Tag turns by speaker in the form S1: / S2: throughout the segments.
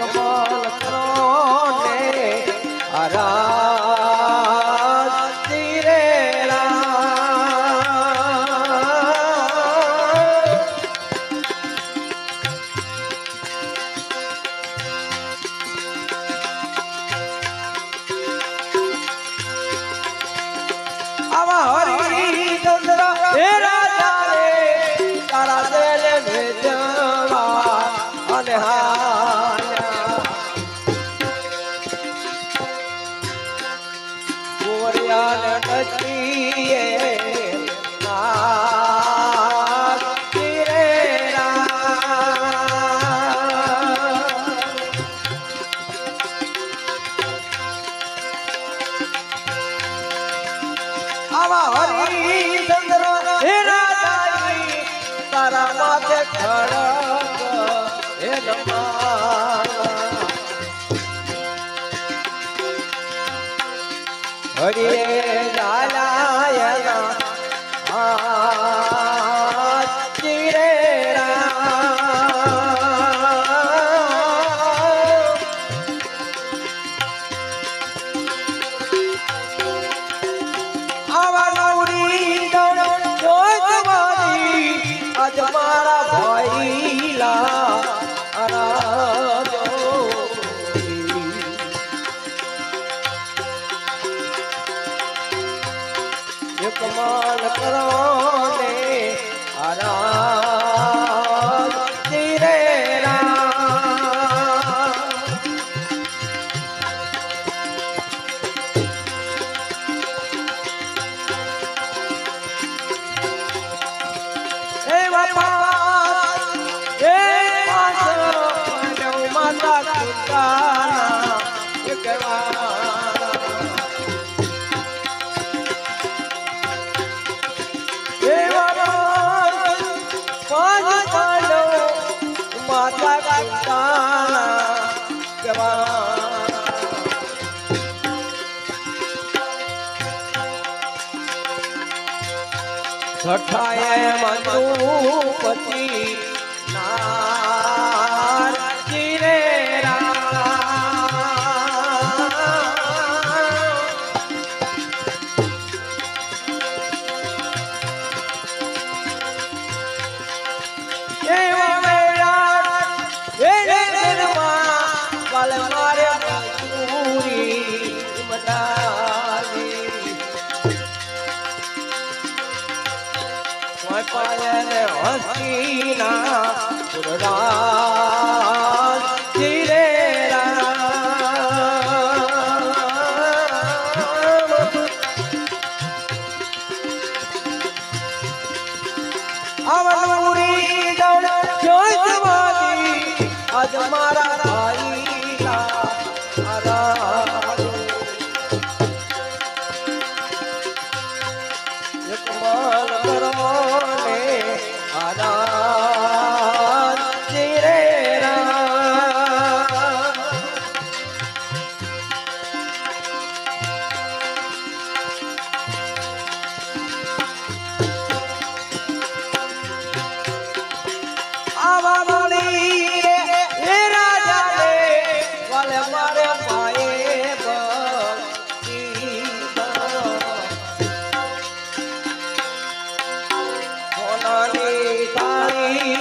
S1: કમલ કરો ને આરા રે yeah. કમાલ કરો ને આરામ ધીરે માતા કહેવા છઠાએ મનુ પતિ પાયે હસ્તીના પુરરાજ ધીરે અવનૂરી મારા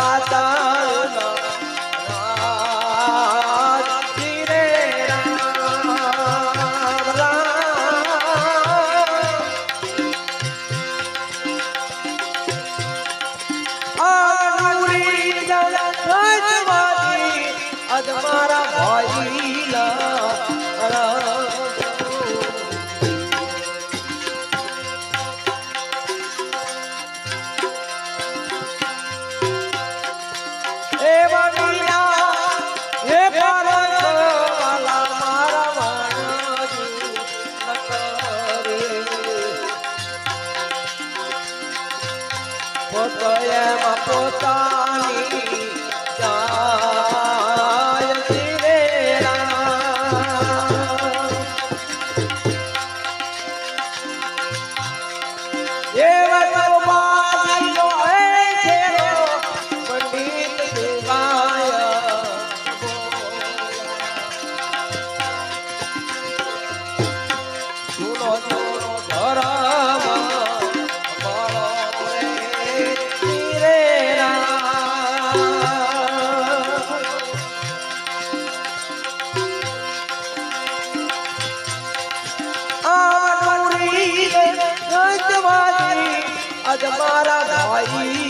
S1: પાતાળનો આનુરી મારા ભાઈ.